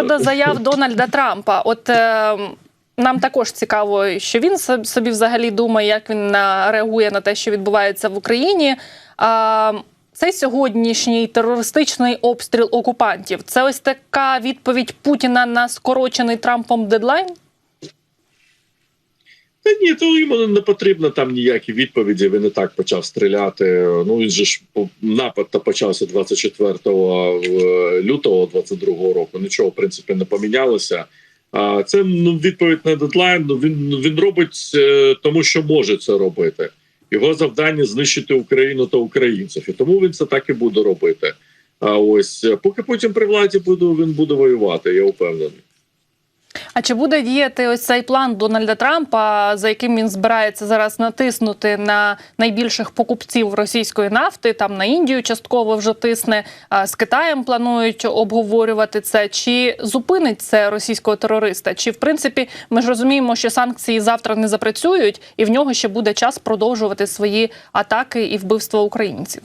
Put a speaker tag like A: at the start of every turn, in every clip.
A: щодо заяв Дональда Трампа, от е, нам також цікаво, що він со- собі взагалі думає, як він реагує на те, що відбувається в Україні. А, цей сьогоднішній терористичний обстріл окупантів це ось така відповідь Путіна на скорочений Трампом дедлайн.
B: Та ні, то йому не потрібно там ніякі відповіді. Він і так почав стріляти. Ну він же ж напад то почався 24 в- лютого 22 року. Нічого в принципі не помінялося. А це ну відповідь на дедлайн. Ну він він робить е, тому, що може це робити. Його завдання знищити Україну та українців, і тому він це так і буде робити. А ось е, поки потім при владі буде він буде воювати. Я впевнений.
A: А чи буде діяти ось цей план Дональда Трампа, за яким він збирається зараз натиснути на найбільших покупців російської нафти? Там на Індію частково вже тисне з Китаєм планують обговорювати це. Чи зупинить це російського терориста? Чи в принципі ми ж розуміємо, що санкції завтра не запрацюють, і в нього ще буде час продовжувати свої атаки і вбивства українців?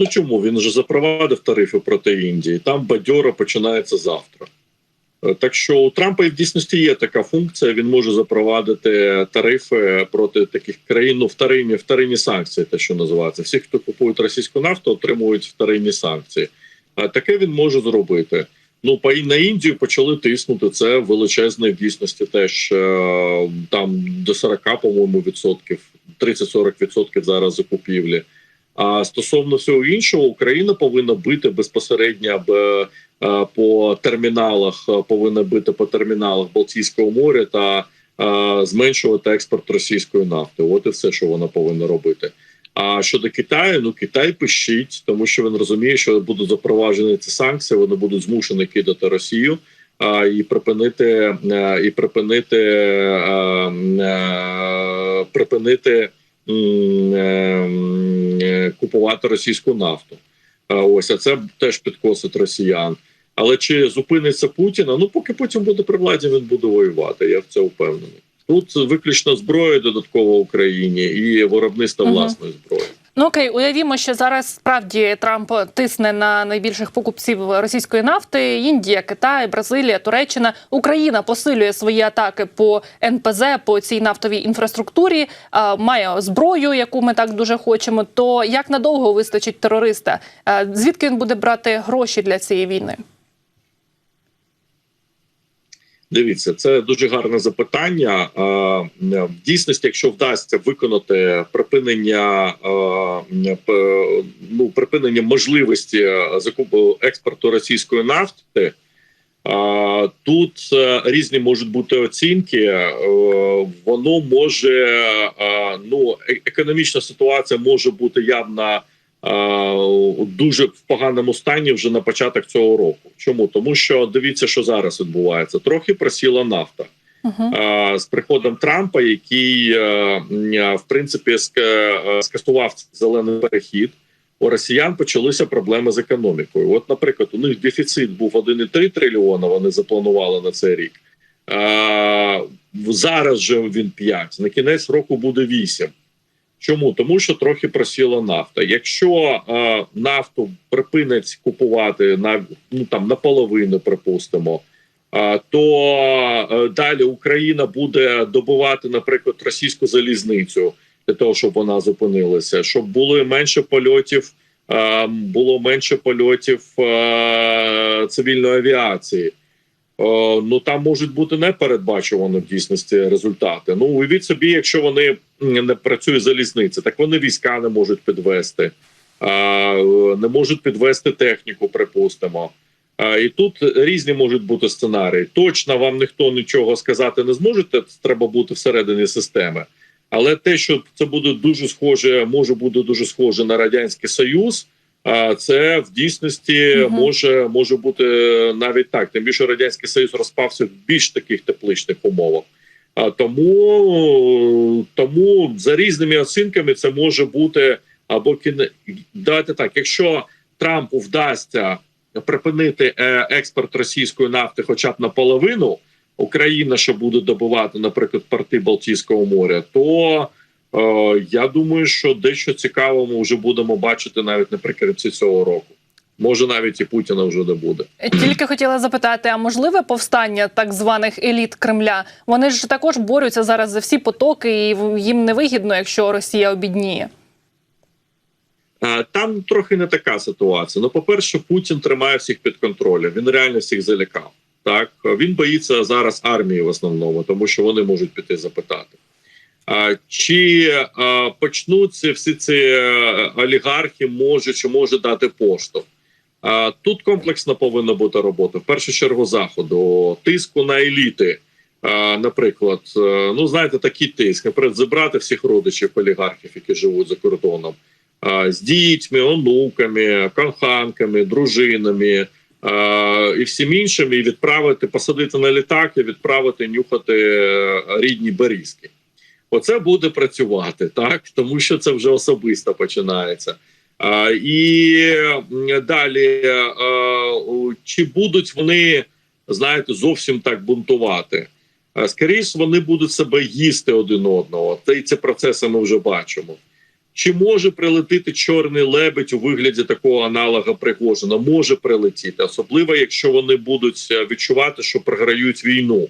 B: Ну чому він вже запровадив тарифи проти Індії? Там бадьора починається завтра. Е, Так що у Трампа і в дійсності є така функція. Він може запровадити тарифи проти таких країн, ну вторинні, вторинні санкції, те, що називається. Всі, хто купують російську нафту, отримують вторинні санкції. А таке він може зробити. Ну, по на Індію почали тиснути. Це величезне в дійсності теж е, там до 40, по-моєму, відсотків, 30-40 відсотків зараз закупівлі. А стосовно всього іншого, Україна повинна бити безпосередньо е, по терміналах, е, повинна бити по терміналах Балтійського моря та е, зменшувати експорт російської нафти. От і все, що вона повинна робити. А щодо Китаю, ну Китай пищить, тому що він розуміє, що будуть запроваджені ці санкції, вони будуть змушені кидати Росію а, і припинити е, і припинити е, е, припинити м, е, е, купувати російську нафту. А ось а це теж підкосить росіян. Але чи зупиниться Путіна? Ну поки Путін буде при владі, він буде воювати. Я в це впевнений. Тут виключно зброя додаткова Україні і виробництво
A: Мгм.
B: власної зброї.
A: Ну окей, уявімо, що зараз справді Трамп тисне на найбільших покупців російської нафти: Індія, Китай, Бразилія, Туреччина. Україна посилює свої атаки по НПЗ, по цій нафтовій інфраструктурі, має зброю, яку ми так дуже хочемо. То як надовго вистачить терориста? Звідки він буде брати гроші для цієї війни?
B: Дивіться, це дуже гарне запитання. В дійсності, якщо вдасться виконати припинення ну, припинення можливості е, закупу експорту російської нафти, тут е, різні можуть бути оцінки. Е, Воно може е, ну е- економічна ситуація може бути явно. Дуже в поганому стані вже на початок цього року. Чому тому, що дивіться, що зараз відбувається. Трохи просіла нафта з приходом Трампа, який е, е, в принципі е, зелений перехід. У росіян почалися проблеми з економікою. От, наприклад, у них дефіцит був 1,3 трильйона. Вони запланували на цей рік. Зараз же він 5, На кінець року буде 8. Чому? Тому що трохи просіла нафта. Якщо е, нафту припинять купувати на ну там наполовину, припустимо, е, то е, далі Україна буде добувати, наприклад, російську залізницю для того, щоб вона зупинилася, щоб було менше польотів, е, було менше польотів е, цивільної авіації. О, ну там можуть бути непередбачувані в дійсності результати. Ну уявіть собі, якщо вони не працює залізниця, так вони війська не можуть підвести, е, не можуть підвести техніку, припустимо. І тут різні можуть бути сценарії. Точно вам ніхто нічого сказати не зможе. це Треба бути всередині системи. Але те, що це буде дуже схоже, може бути дуже схоже на радянський союз. Це в дійсності
A: Мгм.
B: може може бути навіть так. Тим більше радянський союз розпався в більш таких тепличних умовах. А тому тому за різними оцінками це може бути або кіне... давайте так. Якщо Трампу вдасться припинити е, експорт російської нафти, хоча б наполовину, Україна ще буде добувати, наприклад, порти Балтійського моря, то я думаю, що дещо цікаво ми вже будемо бачити навіть наприкінці цього року. Може, навіть і Путіна вже не буде.
A: Тільки хотіла запитати: а можливе повстання так званих еліт Кремля? Вони ж також борються зараз за всі потоки, і їм невигідно, якщо Росія обідніє.
B: Е, Там трохи не така ситуація. Ну, по-перше, Путін тримає всіх під контролем. Він реально всіх залякав. Так він боїться зараз армії в основному, тому що вони можуть піти запитати. Чи почнуться всі ці е, олігархи, може чи може дати поштовх? Тут комплексно повинна бути робота. В першу чергу заходу, тиску на еліти. Наприклад, е, ну знаєте, такий тиск, наприклад, забрати всіх родичів олігархів, які живуть за кордоном з дітьми, онуками, коханками, дружинами і всім іншим, і відправити, посадити на літак і відправити нюхати е, рідні берізки. Оце буде працювати, так тому що це вже особисто починається. А, і далі, а, чи будуть вони, знаєте, зовсім так бунтувати? А, Скоріше, вони будуть себе їсти один одного. Та й ці процеси ми вже бачимо. Чи може прилетіти чорний лебедь у вигляді такого аналога Пригожина? Може прилетіти, особливо якщо вони будуть е, відчувати, що програють війну,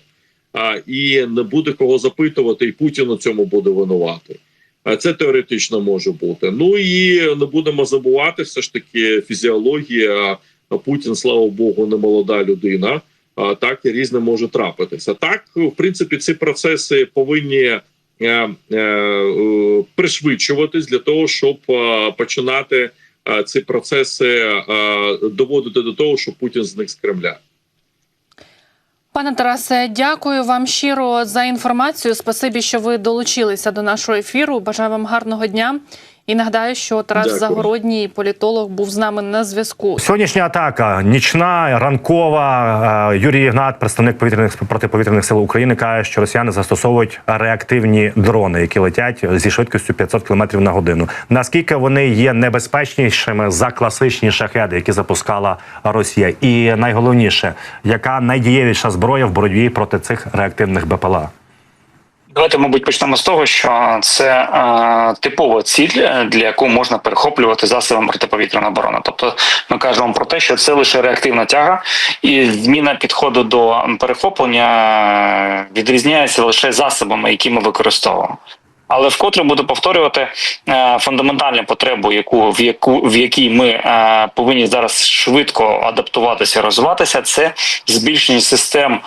B: а, і не буде кого запитувати, і Путін у цьому буде винувати. А Це теоретично може бути. Ну і не будемо забувати, все ж таки фізіологія. Путін, слава Богу, не молода людина. А так і різне може трапитися. Так, в принципі, ці процеси повинні е, е, е, пришвидшуватись для того, щоб е, починати е, ці процеси е, доводити до того, що Путін зник з Кремля.
A: Пане Тарасе, дякую вам щиро за інформацію. Спасибі, що ви долучилися до нашого ефіру. Бажаю вам гарного дня. І нагадаю, що Тарас
B: Дякую.
A: Загородній політолог був з нами на зв'язку.
C: Сьогоднішня атака нічна, ранкова. Е, Юрій Ігнат, представник повітряних протиповітряних сил України, каже, що росіяни застосовують реактивні дрони, які летять зі швидкістю 500 км на годину. Наскільки вони є небезпечнішими за класичні шахеди, які запускала Росія, і найголовніше, яка найдієвіша зброя в боротьбі проти цих реактивних БПЛА?
D: Давайте, мабуть, почнемо з того, що це е, типова ціль, е, для якої можна перехоплювати засобами протиповітряної оборони. Тобто, ми кажемо про те, що це лише реактивна тяга, і зміна підходу до перехоплення е, відрізняється лише засобами, які ми використовуємо. Але вкотре буду повторювати е, фундаментальну потребу, яку в яку в якій ми е, повинні зараз швидко адаптуватися, розвиватися, це збільшення систем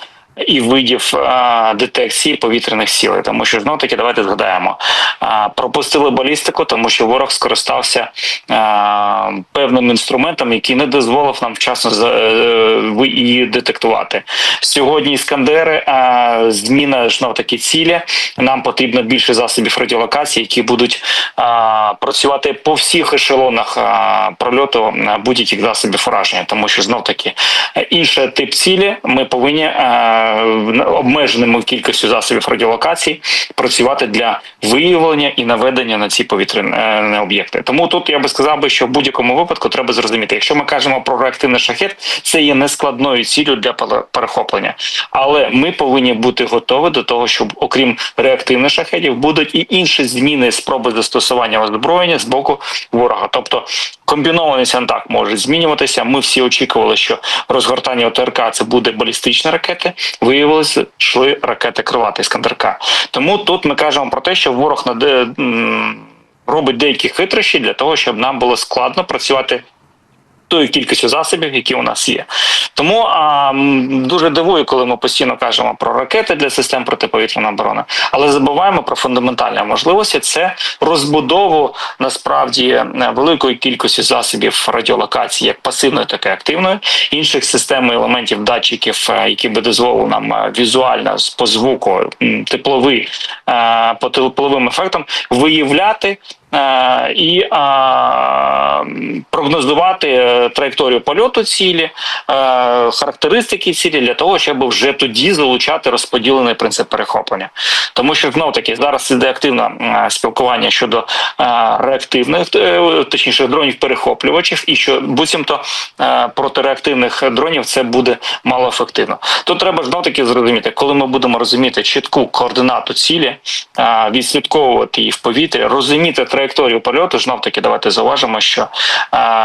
D: і видів а, детекції повітряних сіл, тому що знов таки давайте згадаємо. А, пропустили балістику, тому що ворог скористався а, певним інструментом, який не дозволив нам вчасно за- е, ви- її детектувати. Сьогодні іскандери, а, зміна знов таки цілі. Нам потрібно більше засобів радіолокації, які будуть а, працювати по всіх ешелонах а, прольоту а, будь-яких засобів ураження, тому що знов таки е, інший тип цілі ми повинні е, обмеженими кількістю засобів радіолокації працювати для виявлення і наведення на ці повітряні е, об'єкти. Тому тут я би сказав би, що в будь-якому випадку треба зрозуміти, якщо ми кажемо про реактивний шахет, це є нескладною ціллю для пере- перехоплення. Але ми повинні бути готові до того, щоб окрім реактивних шахетів будуть і інші зміни спроби застосування озброєння з боку ворога. Тобто комбінованість атак може змінюватися. Ми всі очікували, що розгортання ОТРК це буде балістичні ракети. Виявилося, йшли ракети крилати Іскандерка. Тому тут ми кажемо про те, що ворог наде. Робить деякі хитрощі для того, щоб нам було складно працювати тою кількістю засобів, які у нас є. Тому а, дуже дивую, коли ми постійно кажемо про ракети для систем протиповітряної оборони, але забуваємо про фундаментальні можливості. Це розбудову насправді е, великої кількості засобів радіолокації, як пасивної, так і активної, інших систем і елементів датчиків, е, які би дозволили нам е, візуально по звуку, тепловий по тепловим ефектам виявляти і е, прогнозувати е, траєкторію польоту цілі, е, характеристики. цілі для того, щоб вже тоді залучати розподілений принцип перехоплення. Тому що знов таки зараз іде активне спілкування щодо реактивних, точніше дронів перехоплювачів, і що буцімто е, проти реактивних дронів це буде малоефективно. Тут треба знов таки зрозуміти, коли ми будемо розуміти чітку координату цілі, відслідковувати її в повітрі, розуміти траєкторію польоту. Знов таки давайте зауважимо, що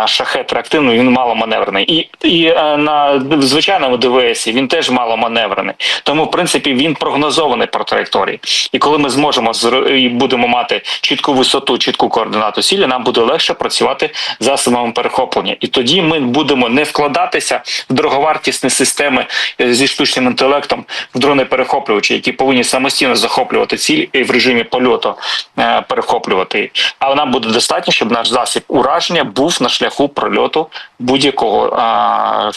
D: шахет реактивний він маломаневрений. І, і е, на звичайному ДВС він теж маломаневрений. Тому, в принципі, він прогнозований по траєкторії. І коли ми зможемо і будемо мати чітку висоту, чітку координату цілі, нам буде легше працювати засобами перехоплення. І тоді ми будемо не вкладатися в дороговартісні системи е, зі штучним інтелектом в дрони перехоплювачі, які повинні самостійно захоплювати ціль і в режимі польоту е, перехоплювати. Але нам буде достатньо, щоб наш засіб ураження був на шляху прольоту будь-якого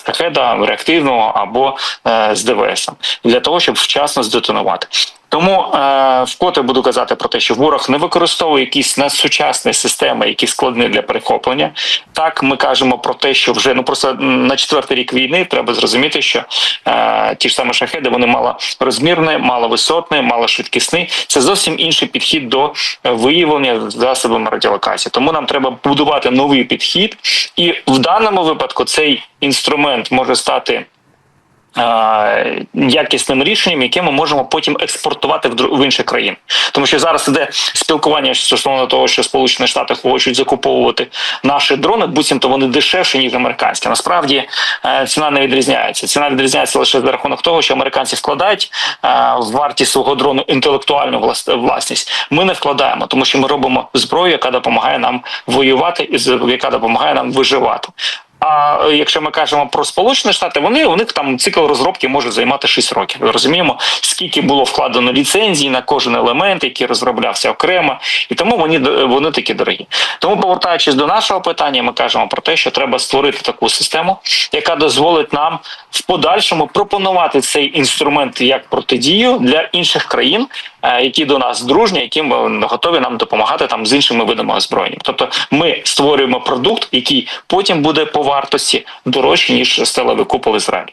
D: шахеда реактивного або е, з ДВС для того, щоб вчасно здетонувати. Тому е, вкотре буду казати про те, що ворог не використовує якісь надсучасні системи, які складні для перехоплення. Так ми кажемо про те, що вже ну просто на четвертий рік війни треба зрозуміти, що е, ті ж самі шахеди вони малорозмірні, маловисотні, малошвидкісні. Це зовсім інший підхід до е, виявлення засобами радіолокації. Тому нам треба будувати новий підхід, і в даному випадку цей інструмент може стати. Якісним рішенням, яке ми можемо потім експортувати в інші країни, тому що зараз іде спілкування стосовно того, що Сполучені Штати хочуть закуповувати наші дрони, буцімто вони дешевші ніж американські. Насправді е, ціна не відрізняється. Ціна відрізняється лише за рахунок того, що американці вкладають е, в вартість свого дрону інтелектуальну влас- власність. Ми не вкладаємо, тому що ми робимо зброю, яка допомагає нам воювати, і яка допомагає нам виживати. А якщо ми кажемо про Сполучені Штати, вони у них там цикл розробки може займати 6 років. Ми розуміємо, скільки було вкладено ліцензій на кожен елемент, який розроблявся окремо, і тому вони д- вони такі дорогі. Тому, повертаючись до нашого питання, ми кажемо про те, що треба створити таку систему, яка дозволить нам в подальшому пропонувати цей інструмент як протидію для інших країн, е, які до нас дружні, які готові нам допомагати там з іншими видами озброєння. Тобто ми створюємо продукт, який потім буде по вартості дорожче ніж стелевий купол Ізраїль.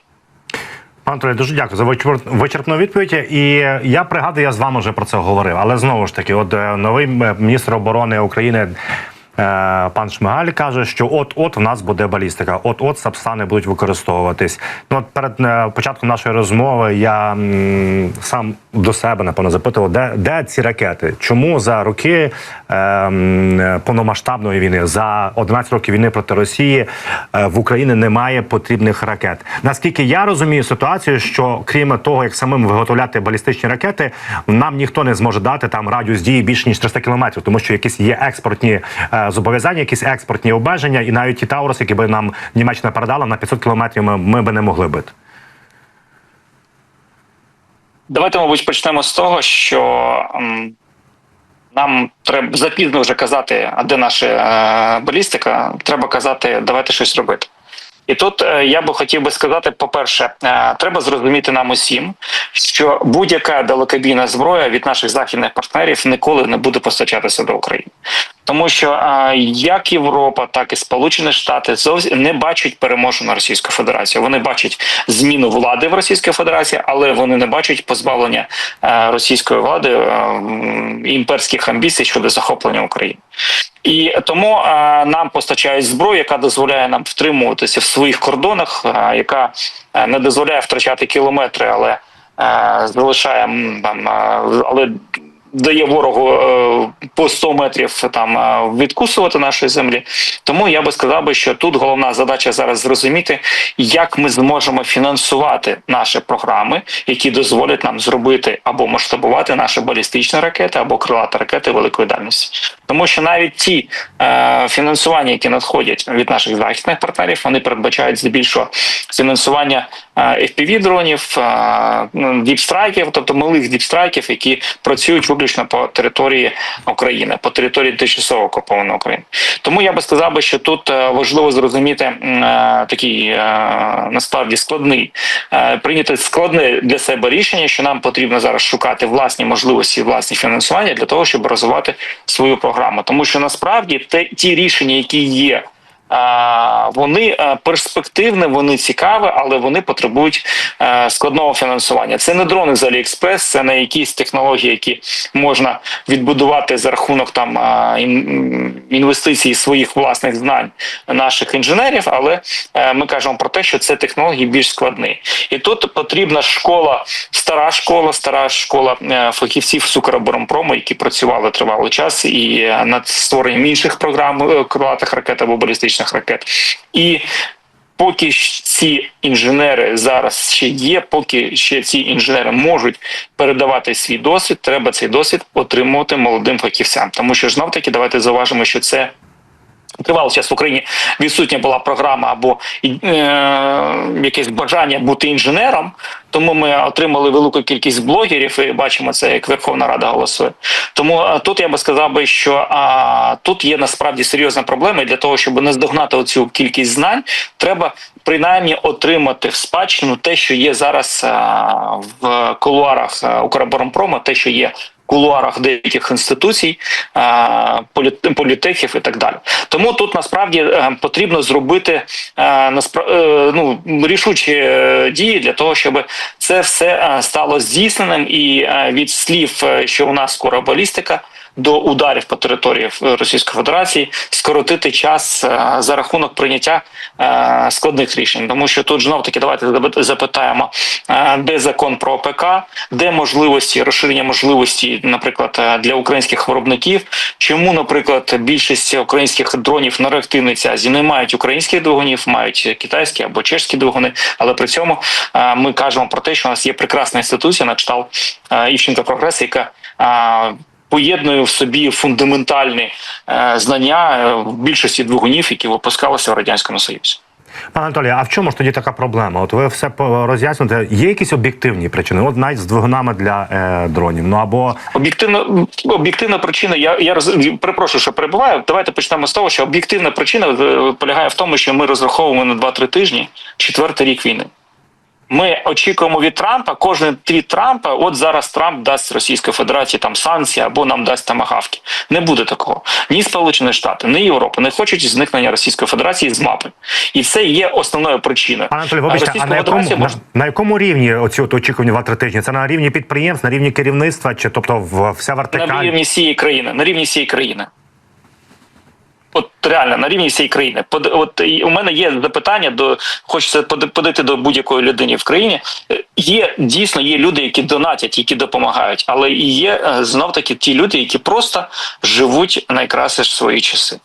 C: Пане дуже дякую за вичерпну відповідь. І я пригадую, я з вами вже про це говорив. Але знову ж таки, от е, новий е, міністр оборони України. е, Пан Шмигаль каже, що от-от в нас буде балістика, от-от сапсани будуть використовуватись. Ну от перед е, початком нашої розмови я сам до себе напевно запитував, де, де ці ракети? Чому за роки е, повномасштабної війни, за 11 років війни проти Росії е, в Україні немає потрібних ракет? Наскільки я розумію ситуацію, що крім того, як самим виготовляти балістичні ракети, нам ніхто не зможе дати там радіус дії більше ніж 300 кілометрів, тому що якісь є експортні е, зобов'язання, якісь експортні обмеження, і навіть ті Таурус, які би нам Німеччина передала на 500 кілометрів, ми, ми би не могли бити.
D: Давайте, мабуть, почнемо з того, що нам треба запізно вже казати, а де наша е, балістика. Треба казати, давайте щось робити. І тут е, я би хотів би сказати: по-перше, е, треба зрозуміти нам усім, що будь-яка далекобійна зброя від наших західних партнерів ніколи не буде постачатися до України. Тому що як Європа, так і Сполучені Штати зовсім не бачать переможну Російську Федерацію. Вони бачать зміну влади в Російській Федерації, але вони не бачать позбавлення російської влади м, імперських амбіцій щодо захоплення України. І тому нам постачають зброю, яка дозволяє нам втримуватися в своїх кордонах, яка не дозволяє втрачати кілометри, але залишає там, але дає ворогу е, по 100 метрів там е, відкусувати нашої землі. Тому я би сказав би, що тут головна задача зараз зрозуміти, як ми зможемо фінансувати наші програми, які дозволять нам зробити або масштабувати наші балістичні ракети, або крилаті ракети великої дальності. Тому що навіть ті е, фінансування, які надходять від наших західних партнерів, вони передбачають здебільшого фінансування е, fpv дронів, діпстрайків, тобто малих діпстрайків, які працюють виключно по території України, по території тимчасово окупованої України. Тому я би сказав би, що тут е, важливо зрозуміти е, такий е, насправді складний прийняти складне для себе рішення, що нам потрібно зараз шукати власні можливості, власні фінансування для того, щоб розвивати свою програму. Тому що насправді те ті рішення, які є Вони е, перспективні, вони цікаві, але вони потребують е, складного фінансування. Це не дрони з Aliexpress, це не якісь технології, які можна відбудувати за рахунок там інвестицій своїх власних знань наших інженерів. Але е, ми кажемо про те, що це технології більш складні. І тут потрібна школа, стара школа, стара школа фахівців з Укроборонпрому, які працювали тривалий час і над створенням інших програм крилатих ракет або балістичних ракет. І поки ці інженери зараз ще є, поки ще ці інженери можуть передавати свій досвід, треба цей досвід отримувати молодим фахівцям. Тому що знов таки давайте зауважимо, що це. Тривалий час в Україні відсутня була програма або е, якесь бажання бути інженером, тому ми отримали велику кількість блогерів і бачимо це, як Верховна Рада голосує. Тому е, тут я би сказав би, що а, тут є насправді серйозна проблема. І для того, щоб наздогнати оцю кількість знань, треба принаймні отримати в спадщину те, що є зараз а, в кулуарах а, Укроборонпрома, те, що є. Кулуарах деяких інституцій, а, політехів і так далі. Тому тут насправді е, потрібно зробити е, е, ну, рішучі е, дії для того, щоб це все е, стало здійсненим, і е, від слів, е, що у нас скоро балістика. До ударів по території е, Російської Федерації скоротити час е, за рахунок прийняття е, складних рішень, тому що тут знов таки давайте запитаємо, де закон про ОПК, де можливості розширення можливості, наприклад, для українських виробників. Чому, наприклад, більшість українських дронів на реактивній цязі не мають українських двигунів, мають китайські або чешські двигуни, але при цьому ми кажемо про те, що у нас є прекрасна інституція на кшталт Івченка Прогрес, яка Поєднує в собі фундаментальні е, знання е, в більшості двигунів, які випускалися в радянському союзі.
C: Пане Анатолію, а в чому ж тоді така проблема? От ви все роз'яснюєте. Є якісь об'єктивні причини? От навіть з двигунами для е, дронів. Ну або
D: Об'єктивна об'єктивна причина. Я я роз перепрошую, що перебуваю. Давайте почнемо з того, що об'єктивна причина е, полягає в тому, що ми розраховуємо на 2-3 тижні четвертий рік війни. Ми очікуємо від Трампа кожен твіт Трампа. От зараз Трамп дасть Російській Федерації там санкції або нам дасть тамагавки. Не буде такого. Ні Сполучені Штати, ні Європа не хочуть зникнення Російської Федерації з мапи, і це є основною причиною.
C: Анатолій, вибачте, а на якому, на, на якому рівні оці от очікування в 2-3 тижні? Це на рівні підприємств, на рівні керівництва, чи тобто в вся вертикаль?
D: на рівні всієї країни, на рівні всієї країни. От реально на рівні всієї країни. От у мене є запитання до хочеться подати до будь-якої людини в країні. Е, Є дійсно є люди, які донатять, які допомагають, але є знов таки ті люди, які просто живуть найкраще свої часи.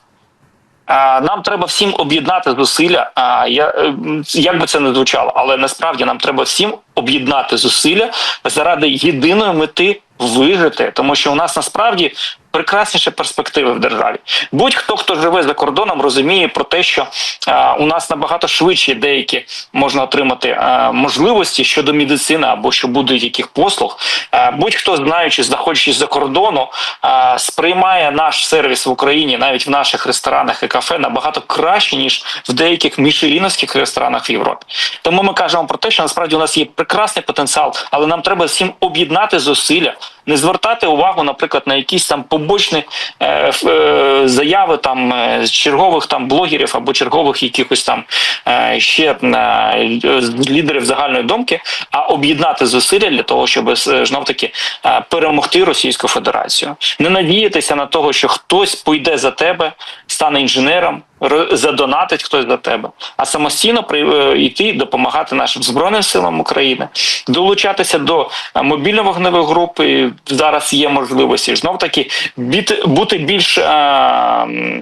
D: Нам треба всім об'єднати зусилля. А я е, як би це не звучало, але насправді нам треба всім об'єднати зусилля заради єдиної мети вижити, тому що у нас насправді прекрасніші перспективи в державі. Будь-хто, хто живе за кордоном, розуміє про те, що а, у нас набагато швидше деякі можна отримати а, можливості щодо медицини або що будуть яких послуг. А, будь-хто знаючи, знаходячись за кордону, а, сприймає наш сервіс в Україні, навіть в наших ресторанах і кафе, набагато краще ніж в деяких мішеліновських ресторанах в Європі. Тому ми кажемо про те, що насправді у нас є прекрасний потенціал, але нам треба всім об'єднати зусилля, не звертати увагу, наприклад, на якісь там побочні е, е, заяви там е, чергових там блогерів або чергових якихось там е, ще е, лідерів загальної думки, а об'єднати зусилля для того, щоб знов таки перемогти Російську Федерацію, не надіятися на того, що хтось пойде за тебе, стане інженером. Задонатить хтось за тебе, а самостійно е, йти допомагати нашим збройним силам України, долучатися до е, мобільно-вогневих груп. Зараз є можливості знов таки бути більш м,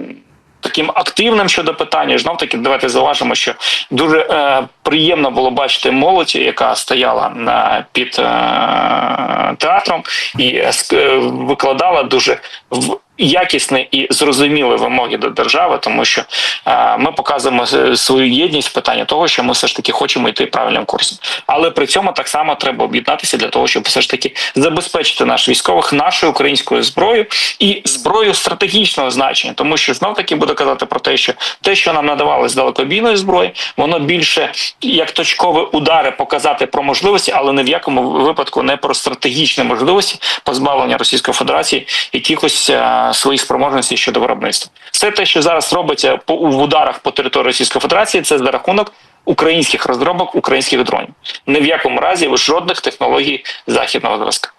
D: таким активним щодо питання. Знов таки, давайте зауважимо, що дуже е, приємно було бачити молодь, яка стояла на під е, театром і е, е, викладала дуже в. Якісні і зрозумілі вимоги до держави, тому що е, ми показуємо свою єдність в питанні того, що ми все ж таки хочемо йти правильним курсом. Але при цьому так само треба об'єднатися для того, щоб все ж таки забезпечити наших військових нашою українською зброєю і зброєю стратегічного значення, тому що знов таки буду казати про те, що те, що нам надавали з далекобійної зброї, воно більше як точкові удари показати про можливості, але ні в якому випадку не про стратегічні можливості позбавлення Російської Федерації якихось е, е, свої спроможності щодо виробництва. Все те, що зараз робиться по в ударах по території Російської Федерації, це за рахунок українських розробок, українських дронів. Ні в якому разі жодних технологій західного зразка.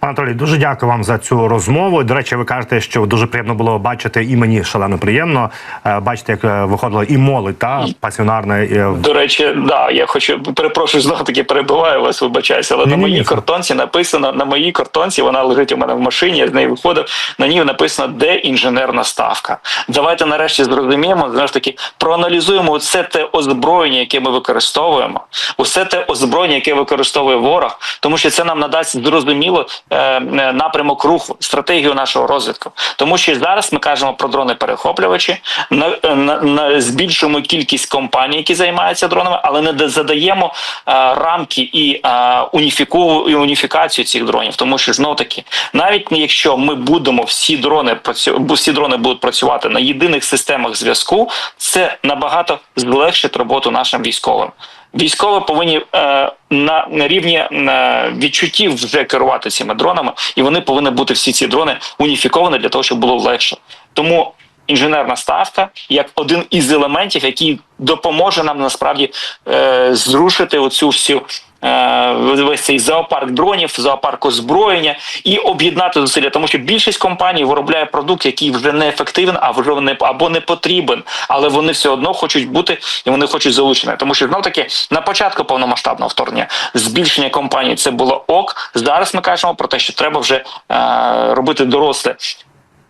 C: Пане Анатолій, дуже дякую вам за цю розмову. До речі, ви кажете, що дуже приємно було бачити, і мені шалено приємно е, бачити, як е, виходила і молодь та пасіонарна. е,
D: До речі, да, я хочу перепрошую знову таки перебиваю вас, вибачаюся, але на
C: Ні-ні-ні,
D: моїй
C: це-
D: картонці написано на моїй картонці, вона лежить у мене в машині. Я з неї виходив. На ній написано, де інженерна ставка. Давайте нарешті зрозуміємо, знову ж таки, проаналізуємо усе те озброєння, яке ми використовуємо, усе те озброєння, яке використовує ворог, тому що це нам надасть зрозуміло е, е, напрямок руху, стратегію нашого розвитку. Тому що зараз ми кажемо про дрони перехоплювачі, на, на, на збільшуємо кількість компаній, які займаються дронами, але не задаємо е, рамки і е, уніфіку, і уніфікацію цих дронів. Тому що знов таки, навіть якщо ми будемо всі дрони працю, всі дрони будуть працювати на єдиних системах зв'язку, це набагато злегшить роботу нашим військовим. Військові повинні е, на, рівні е, відчуттів вже керувати цими дронами, і вони повинні бути всі ці дрони уніфіковані для того, щоб було легше. Тому інженерна ставка як один із елементів, який допоможе нам насправді е, зрушити оцю всю. Е, Весь цей зоопарк дронів, зоопарк озброєння і об'єднати зусилля, тому що більшість компаній виробляє продукт, який вже не ефективен, а вже не або не потрібен, але вони все одно хочуть бути і вони хочуть залучені. Тому що знов таки на початку повномасштабного вторгнення збільшення компаній це було ок. Зараз ми кажемо про те, що треба вже е, робити дорослі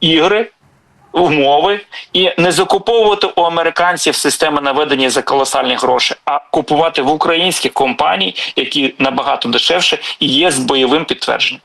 D: ігри. Умови і не закуповувати у американців системи наведення за колосальні гроші, а купувати в українських компаній, які набагато дешевше і є з бойовим підтвердженням.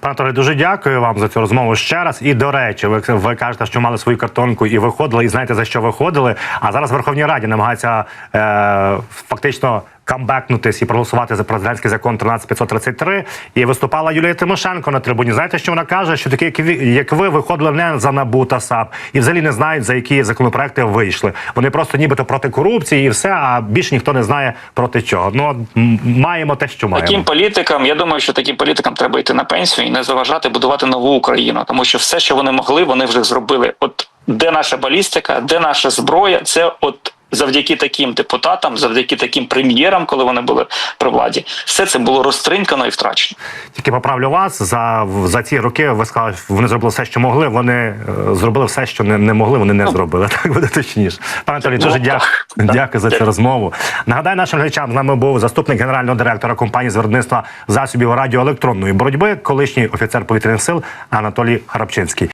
C: Пане Анатолій, дуже дякую вам за цю розмову ще раз. І до речі, ви, ви кажете, що мали свою картонку і виходили, і знаєте за що виходили. А зараз Верховній Раді намагаються е, фактично камбекнутись і проголосувати за президентський закон 13533. І виступала Юлія Тимошенко на трибуні. Знаєте, що вона каже? Що такі, як ви, виходили не за НАБУ та САП, і взагалі не знають за які законопроекти вийшли. Вони просто нібито проти корупції і все. А більше ніхто не знає проти чого. Ну маємо те, що маємо.
D: Таким політикам, я думаю, що таким політикам треба йти на пенсію і не заважати будувати нову Україну, тому що все, що вони могли, вони вже зробили. От де наша балістика, де наша зброя, це от. Завдяки таким депутатам, завдяки таким прем'єрам, коли вони були при владі, все це було розтринкано і втрачено.
C: Тільки поправлю вас за за ці роки. Ви сказали, вони зробили все, що могли. Вони е, зробили все, що не, не могли. Вони не зробили. Так буде точніше. Пане Анатолій, дуже
D: Ну,
C: дякую.
D: так.
C: Дякую за цю розмову. Нагадаю нашим глядачам, з нами був заступник генерального директора компанії з виробництва засобів радіоелектронної боротьби, колишній офіцер повітряних сил Анатолій Харапчинський.